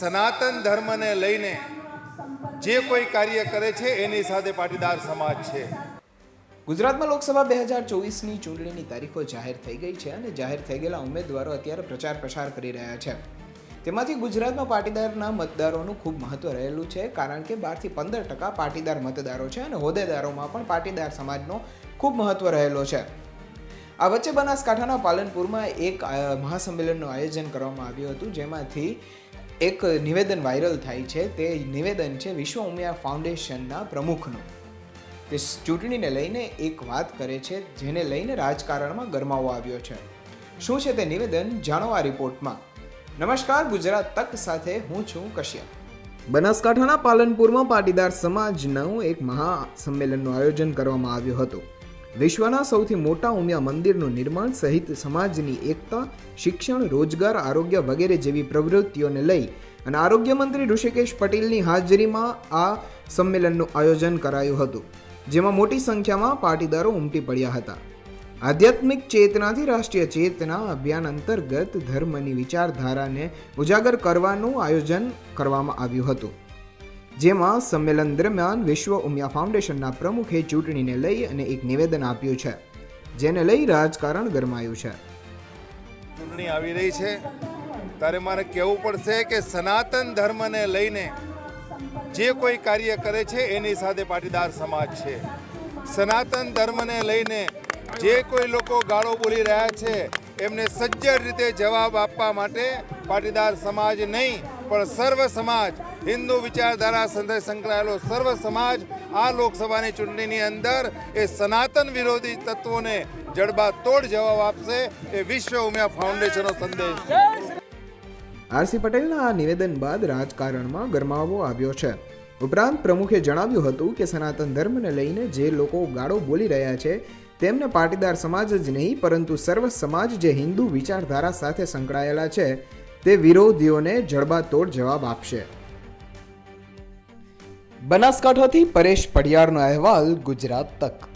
સનાતન ધર્મને લઈને જે કોઈ કાર્ય કરે છે, એની સાથે પાટીદાર સમાજ છે. ગુજરાતમાં લોકસભા બે હજાર ચોવીસની ચૂંટણીની તારીખો જાહેર થઈ ગઈ છે અને જાહેર થઈ ગયેલા ઉમેદવારો અત્યારે પ્રચાર પ્રસાર કરી રહ્યા છે. તેમાંથી ગુજરાતમાં પાટીદારના મતદારોનું ખૂબ મહત્વ રહેલું છે, કારણ કે બારથી પંદર ટકા પાટીદાર મતદારો છે અને હોદ્દેદારોમાં પણ પાટીદાર સમાજનો ખૂબ મહત્વ રહેલો છે. આ વચ્ચે બનાસકાંઠાના પાલનપુરમાં એક મહાસંમેલનનું આયોજન કરવામાં આવ્યું હતું, જેમાંથી એક નિવેદન વાયરલ થાય છે, તે નિવેદન છે વિશ્વ ઉમિયા ફાઉન્ડેશનના પ્રમુખનું. તે ચૂંટણીને લઈને એક વાત કરે છે, જેને લઈને રાજકારણમાં ગરમાવો આવ્યો છે. શું છે તે નિવેદન? જાણો આ રિપોર્ટમાં. નમસ્કાર, ગુજરાત તક સાથે હું છું કશ્યપ. બનાસકાંઠાના પાલનપુરમાં પાટીદાર સમાજનું એક મહાસંમેલનનું આયોજન કરવામાં આવ્યું હતું. વિશ્વના સૌથી મોટા ઉમિયા મંદિરનું નિર્માણ સહિત સમાજની એકતા, શિક્ષણ, રોજગાર, આરોગ્ય વગેરે જેવી પ્રવૃત્તિઓને લઈ અને આરોગ્ય મંત્રી ઋષિકેશ પટેલની હાજરીમાં આ સંમેલનનું આયોજન કરાયું હતું, જેમાં મોટી સંખ્યામાં પાટીદારો ઉમટી પડ્યા હતા. આધ્યાત્મિક ચેતનાથી રાષ્ટ્રીય ચેતના અભિયાન અંતર્ગત ધર્મની વિચારધારાને ઉજાગર કરવાનું આયોજન કરવામાં આવ્યું હતું. જેમાં સંમેલન દરમિયાન વિશ્વ ઉમિયા ફાઉન્ડેશનના પ્રમુખે ચૂંટણીને લઈ અને એક નિવેદન આપ્યું છે, જેને લઈ રાજકારણ ગરમાયું છે. ચૂંટણી આવી રહી છે. ત્યારે મારે કહેવું પડશે કે સનાતન ધર્મને લઈને જે કોઈ કાર્ય કરે છે, એની સાથે પાટીદાર સમાજ છે. સનાતન ધર્મને લઈને જે કોઈ લોકો ગાળો બોલી રહ્યા છે, એમને સજ્જડ રીતે જવાબ આપવા માટે પાટીદાર સમાજ નહીં, પણ સર્વ સમાજ હિન્દુ વિચારધારા સાથે સંકળાયેલો સર્વ સમાજ આ લોકસભાની ચૂંટણીની અંદર એ સનાતન વિરોધી તત્વોને જડબાતોડ જવાબ આપશે એ વિશ્વ ઉમિયા ફાઉન્ડેશનનો સંદેશ. આરસી પટેલના આ નિવેદન બાદ રાજકારણમાં ગરમાવો આવ્યો છે. ઉપરાંત પ્રમુખે જણાવ્યું હતું કે સનાતન ધર્મને લઈને જે લોકો ગાળો બોલી રહ્યા છે, તેમને પાટીદાર સમાજ જ નહીં, પરંતુ સર્વ સમાજ જે હિન્દુ વિચારધારા સાથે સંકળાયેલા છે, તે વિરોધીઓને જડબાતોડ જવાબ આપશે. બનાસકાંઠાથી પરેશ પડિયારનો અહેવાલ ગુજરાત તક.